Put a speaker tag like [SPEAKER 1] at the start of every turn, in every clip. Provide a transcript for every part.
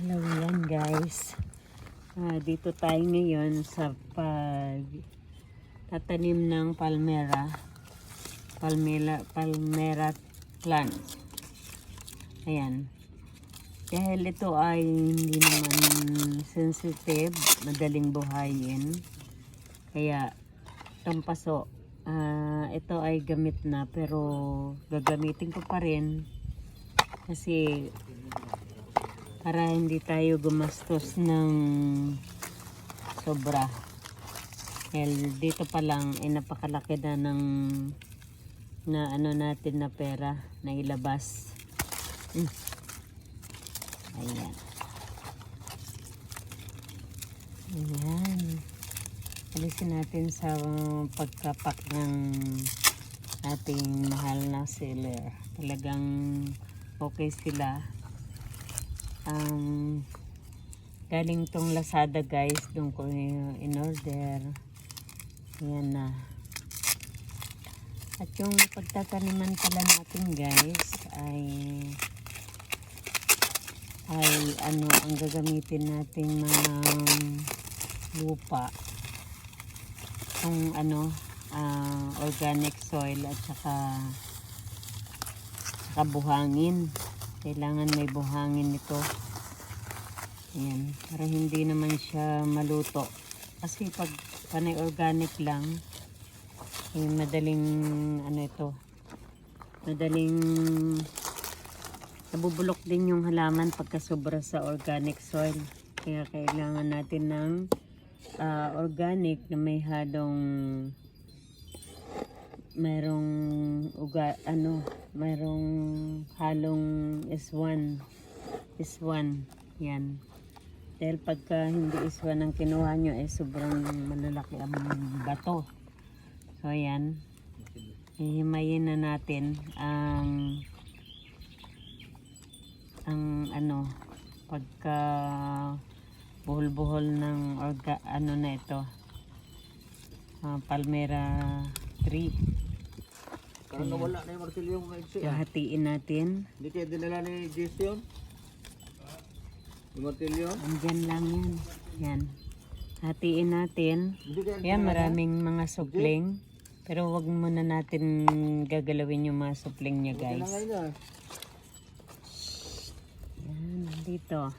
[SPEAKER 1] Hello yan guys. Ah, dito tayo ngayon sa pag tatanim ng palmera. Palmera, palmera plant. Ayan. Dahil ito ay hindi naman sensitive, madaling buhayin. Kaya itong paso, ah, ito ay gamit na pero gagamitin ko pa rin kasi para hindi tayo gumastos ng sobra. Dahil dito pa lang ay napakalaki na ng na ano natin na pera na ilabas. Mm. Ayan. Ayan. Alisin natin sa pagkapak ng ating mahal na seller. Talagang okay sila um, galing tong Lazada guys. Doon ko in order yan na. At yung pagtataniman pala natin guys ay ay ano ang gagamitin natin mga lupa. Kung ano ah, organic soil at saka saka buhangin. Kailangan may buhangin nito Ayan, para hindi naman siya maluto. Kasi pag panay organic lang eh, madaling ano ito madaling nabubulok din yung halaman pagka sobra sa organic soil. Kaya kailangan natin ng ah, organic na may halong merong uga ano merong halong S1 S1 yan dahil pagka hindi S1 ang kinuha nyo eh sobrang malalaki ang bato. So yan hihimayin na natin ang ang ano pagka buhol-buhol ng orga, ano na ito. Ah, palmera tree
[SPEAKER 2] Parang nawala na yung martilyo yung ah.
[SPEAKER 1] hahatiin natin.
[SPEAKER 2] Hindi kaya dinala ni yun? Yung martilyo?
[SPEAKER 1] andyan lang yan. Yan. Hatiin natin. Yan maraming mga supling. Pero wag muna natin gagalawin yung mga supling niya guys.
[SPEAKER 2] niya.
[SPEAKER 1] yan dito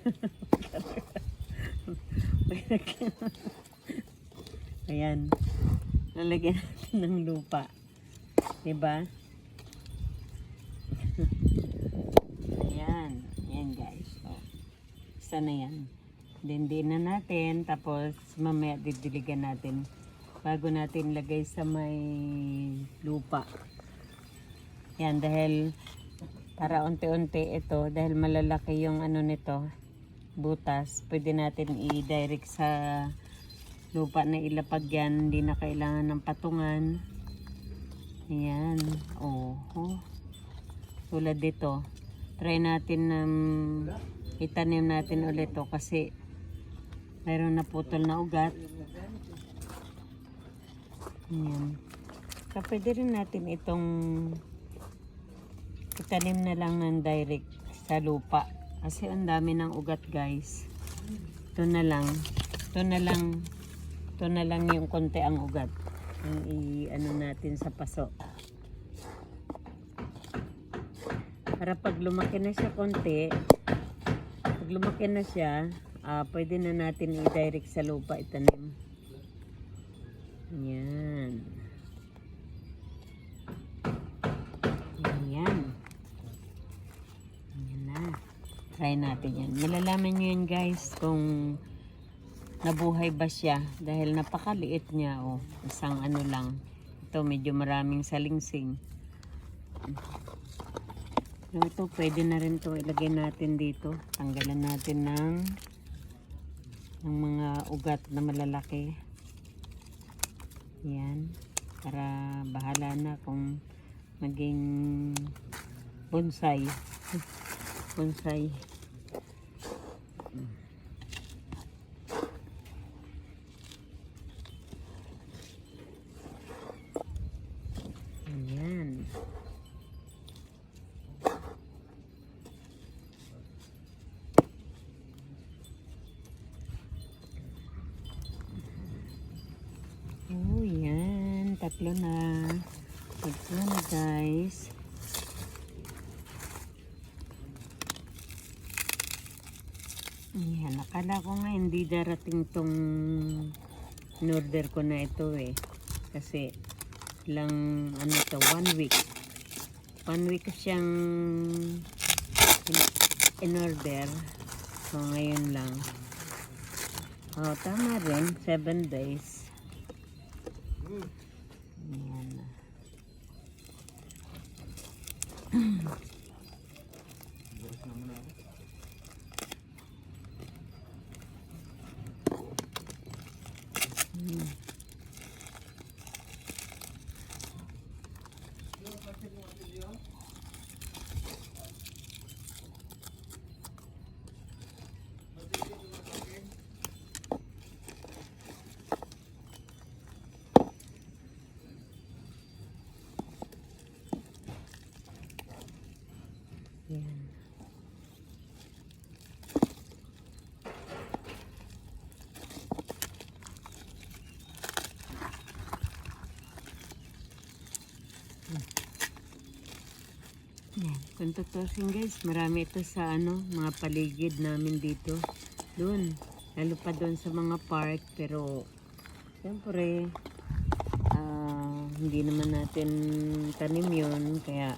[SPEAKER 1] ayan. Lalagyan natin ng lupa. Diba? ayan ayan guys so, isa na yan. Dindi na natin tapos mamaya didiligan natin bago natin lagay sa may lupa. Yan dahil para unti-unti ito dahil malalaki yung ano nito butas pwede natin i-direct sa lupa na ilapag yan. Hindi na kailangan ng patungan. Ayan oh, tulad dito. Try natin na itanim natin ulit to kasi mayroon na putol na ugat. Ayan. So, pwede rin natin itong itanim na lang ng direct sa lupa. Kasi ang dami ng ugat guys. Ito na lang. Ito na lang. Ito na lang yung konti ang ugat. Ang i ano natin sa paso. Para pag lumaki na siya konti pag lumaki na siya ah, pwede na natin i-direct sa lupa itanim. Yan yan yan na. Try natin yan. Malalaman nyo yan guys kung nabuhay ba siya. Dahil napakaliit niya oh. Isang ano lang. Ito medyo maraming salingsing so, ito pwede na rin to. Ilagay natin dito. Tanggalan natin ng ng mga ugat na malalaki. Yan. Para bahala na kung maging bonsai. Bonsai Ayan. Tatlo na. Tatlo na guys. Ayan, akala ko nga hindi darating tong in-order ko na ito eh. Kasi lang ano to, one week. One week siyang in- in-order. So ngayon lang. Oh, tama rin. Seven days. Ayan.
[SPEAKER 2] Bukas naman ako.
[SPEAKER 1] Ayan. Yan. Kung tutusin guys, marami ito sa ano, mga paligid namin dito. Doon. Lalo pa doon sa mga park. Pero, siyempre, ah, hindi naman natin tanim yun. Kaya,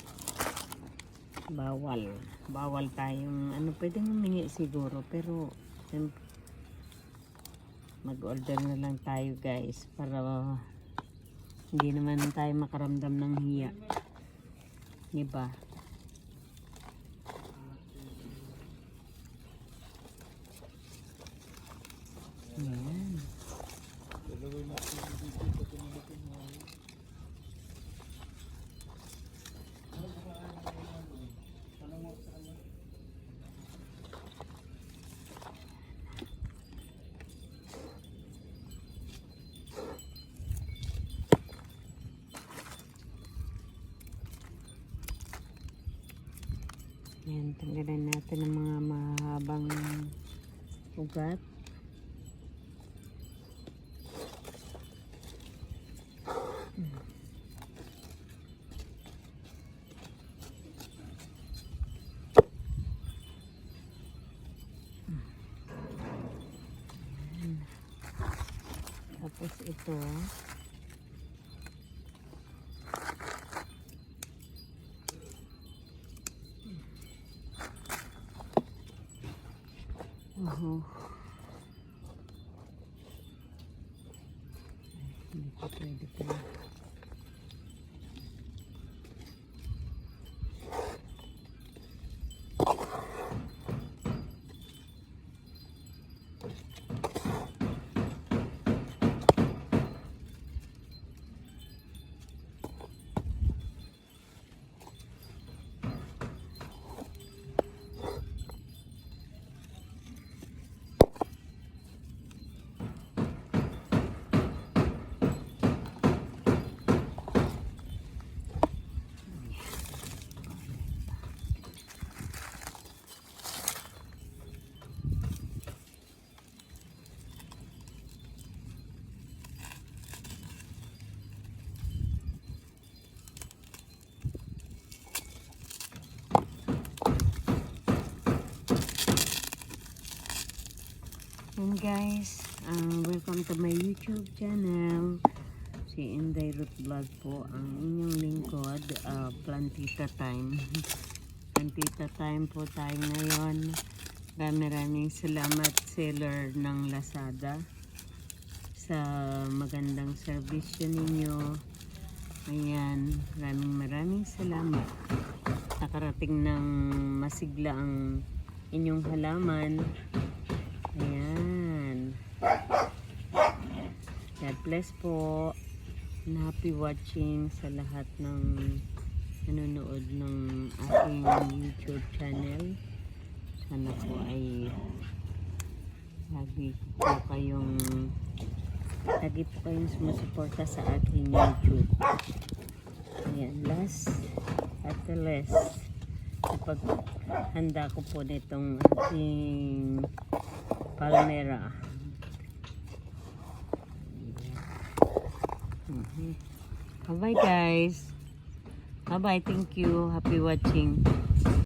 [SPEAKER 1] bawal. Bawal tayong, ano, pwedeng humingi siguro. Pero, mag-order na lang tayo guys. Para, hindi naman tayo makaramdam ng hiya. Diba? Ayan.
[SPEAKER 2] Dalawin natin yung dito sa tumulong mo.
[SPEAKER 1] Ayan, tanggalan natin ang mga mahabang ugat. Tapos ito, Mm-hmm. And guys, uh, welcome to my YouTube channel. Si Inday Root Vlog po ang inyong lingkod, uh, Plantita Time. Plantita Time po tayo ngayon. Maraming salamat seller ng Lazada sa magandang serbisyo ninyo. Ayan, maraming maraming salamat. Nakarating ng masigla ang inyong halaman. Ayan. God bless po. And happy watching sa lahat ng nanonood ng aking YouTube channel. Sana po ay lagi po kayong lagi po kayong sumusuporta sa aking YouTube. Ayan, last at the last kapag handa ko po nitong ating palmera. Bye-bye guys. Bye-bye. Thank you. Happy watching.